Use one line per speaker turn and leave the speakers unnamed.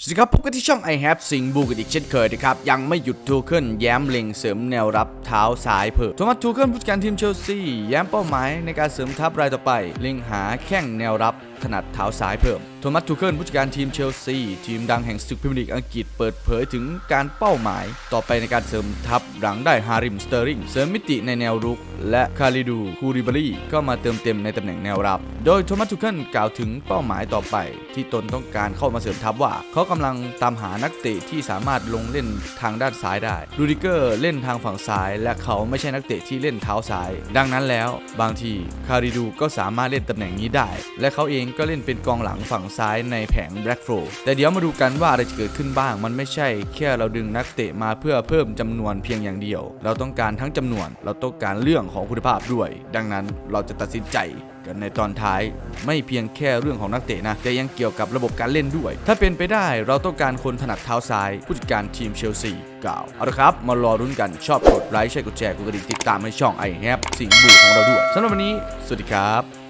สวัสดีครับพบกันที่ช่อง i have สิงบูกันอีกเช่นเคยนะครับ ยังไม่หยุดทูเคิลแย้มเล็งเสริมแนวรับเท้าซ้ายเพิ่มโทมัสทูเคิลผู้จัดการทีมเชลซีแย้มเป้าหมายในการเสริมทัพรายต่อไป เล็งหาแข้งแนวรับถนัดเท้าซ้ายเพิ่มโทมัสทูเคิลผู้จัดการทีมเชลซีทีมดังแห่งศึกพรีเมียร์ลีกอังกฤษเปิดเผยถึงการเป้าหมาย ต่อไปในการเสริมทัพหลังได้ฮาริมสเตอร์ริงเสริมมิติในแนวรุก และคาริดูคูริบารีก็มาเติมเต็มในตำแหน่งแนวรับ โดยโทมัสทูเคิลกล่าวถึงเป้าหมายต่อไป ที่ตนต้องการเข้ามาเสริมทัพว่าเขากำลังตามหานักเตะที่สามารถลงเล่นทางด้านซ้ายได้รูดิเกอร์เล่นทางฝั่งซ้าย และเขาไม่ใช่นักเตะที่เล่นเท้าซ้าย ดังนั้นแล้ว บางทีคาริดูก็สามารถเล่นตำแหน่งนี้ได้ และเขาเองก็เล่นเป็นกองหลังฝั่งซ้ายในแผงแบล็กโฟแต่เดี๋ยวมาดูกันว่าอะไรจะเกิดขึ้นบ้าง มันไม่ใช่แค่เราดึงนักเตะมาเพื่อเพิ่มจำนวนเพียงอย่างเดียว เราต้องการทั้งจำนวน เราต้องการเรื่องของคุณภาพด้วย ดังนั้นเราจะตัดสินใจ กันในตอนท้าย ไม่เพียงแค่เรื่องของนักเตะนะ แต่ยังเกี่ยวกับระบบการเล่นด้วย ถ้าเป็นไปได้เราต้องการคนถนัดเท้าซ้าย ผู้จัดการทีมเชลซีกล่าว เอาละครับ มารอรุ้นกันชอบกดไลค์ใช่กดแชร์กดกระดิ่งติดตามให้ช่องไอแฮปสิงห์บูของเราด้วยสำหรับวันนี้ สวัสดีครับ